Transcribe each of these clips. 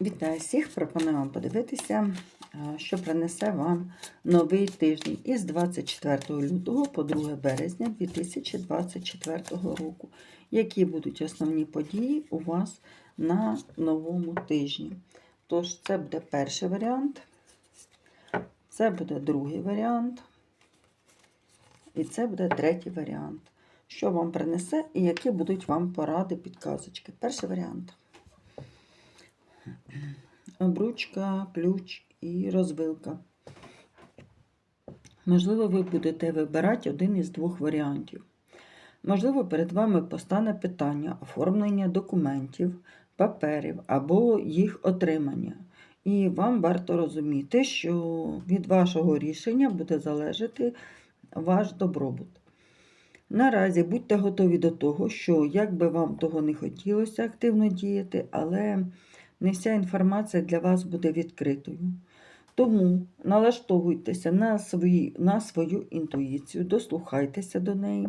Вітаю всіх! Пропоную вам подивитися, що принесе вам новий тиждень із 24 лютого по 2 березня 2024 року. Які будуть основні події у вас на новому тижні? Тож, це буде перший варіант, це буде другий варіант, і це буде третій варіант. Що вам принесе і які будуть вам поради, підказочки? Перший варіант обручка, ключ і розвилка. Можливо, ви будете вибирати один із двох варіантів. Можливо, перед вами постане питання оформлення документів, паперів або їх отримання. І вам варто розуміти, що від вашого рішення буде залежати ваш добробут. Наразі будьте готові до того, що як би вам того не хотілося активно діяти, але не вся інформація для вас буде відкритою. Тому налаштовуйтеся на, свої, на свою інтуїцію, дослухайтеся до неї.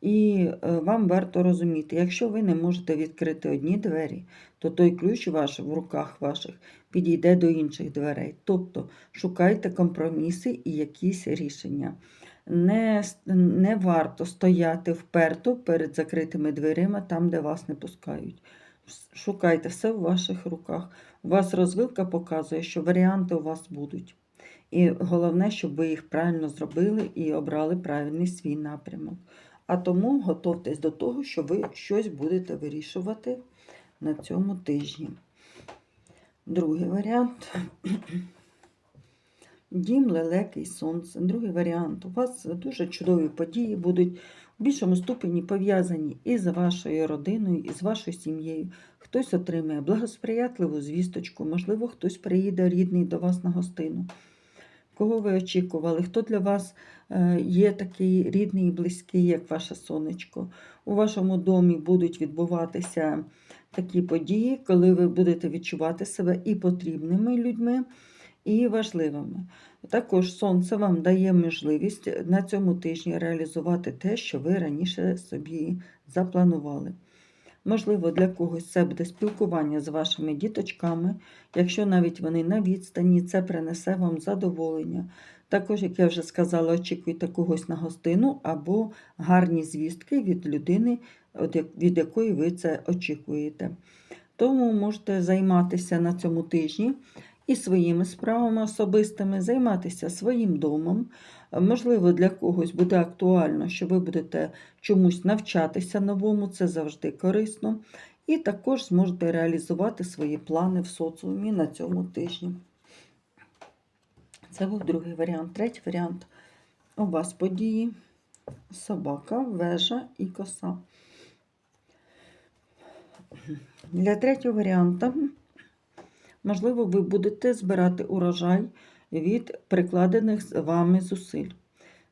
І е, вам варто розуміти, якщо ви не можете відкрити одні двері, то той ключ ваш в руках ваших підійде до інших дверей. Тобто шукайте компроміси і якісь рішення. Не, не варто стояти вперто перед закритими дверима там, де вас не пускають. Шукайте все в ваших руках. У вас розвилка показує, що варіанти у вас будуть. І головне, щоб ви їх правильно зробили і обрали правильний свій напрямок. А тому готовтесь до того, що ви щось будете вирішувати на цьому тижні. Другий варіант. Дім, лелеки і сонце. Другий варіант. У вас дуже чудові події будуть в більшому ступені пов'язані і з вашою родиною, і з вашою сім'єю. Хтось отримає благосприятливу звісточку, можливо, хтось приїде рідний до вас на гостину. Кого ви очікували? Хто для вас е, є такий рідний і близький, як ваше сонечко? У вашому домі будуть відбуватися такі події, коли ви будете відчувати себе і потрібними людьми, і важливими. Також сонце вам дає можливість на цьому тижні реалізувати те, що ви раніше собі запланували. Можливо, для когось це буде спілкування з вашими діточками, якщо навіть вони на відстані, це принесе вам задоволення. Також, як я вже сказала, очікуйте когось на гостину або гарні звістки від людини, від якої ви це очікуєте. Тому можете займатися на цьому тижні і своїми справами особистими, займатися своїм домом. Можливо, для когось буде актуально, що ви будете чомусь навчатися новому, це завжди корисно. І також зможете реалізувати свої плани в соціумі на цьому тижні. Це був другий варіант. Третій варіант. У вас події, собака, вежа і коса. Для третього варіанта Можливо, ви будете збирати урожай від прикладених з вами зусиль.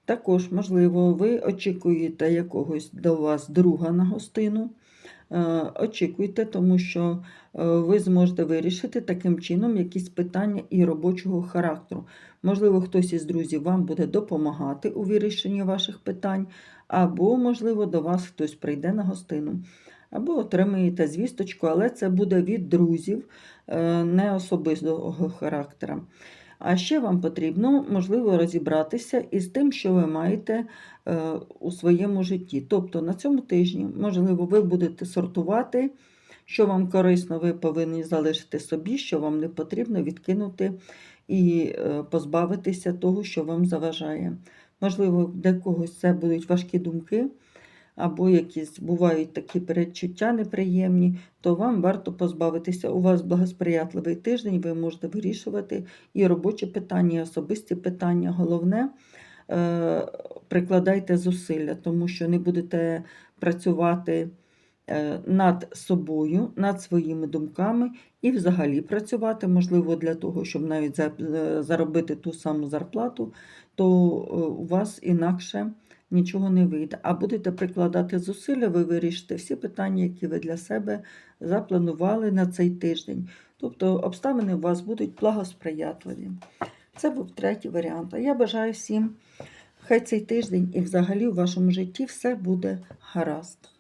Також, можливо, ви очікуєте якогось до вас друга на гостину. Е, очікуйте, тому що е, ви зможете вирішити таким чином якісь питання і робочого характеру. Можливо, хтось із друзів вам буде допомагати у вирішенні ваших питань, або, можливо, до вас хтось прийде на гостину або отримаєте звісточку, але це буде від друзів е, не особистого характера. А ще вам потрібно, можливо, розібратися із тим, що ви маєте е, у своєму житті. Тобто на цьому тижні, можливо, ви будете сортувати, що вам корисно, ви повинні залишити собі, що вам не потрібно відкинути і е, позбавитися того, що вам заважає. Можливо, для когось це будуть важкі думки або якісь бувають такі передчуття неприємні, то вам варто позбавитися. У вас благосприятливий тиждень, ви можете вирішувати і робочі питання, і особисті питання. Головне, е, прикладайте зусилля, тому що не будете працювати. Е, над собою, над своїми думками і взагалі працювати, можливо, для того, щоб навіть е, заробити ту саму зарплату, то у вас інакше нічого не вийде. А будете прикладати зусилля, ви вирішите всі питання, які ви для себе запланували на цей тиждень. Тобто обставини у вас будуть благосприятливі. Це був третій варіант. А я бажаю всім, хай цей тиждень і взагалі у вашому житті все буде гаразд.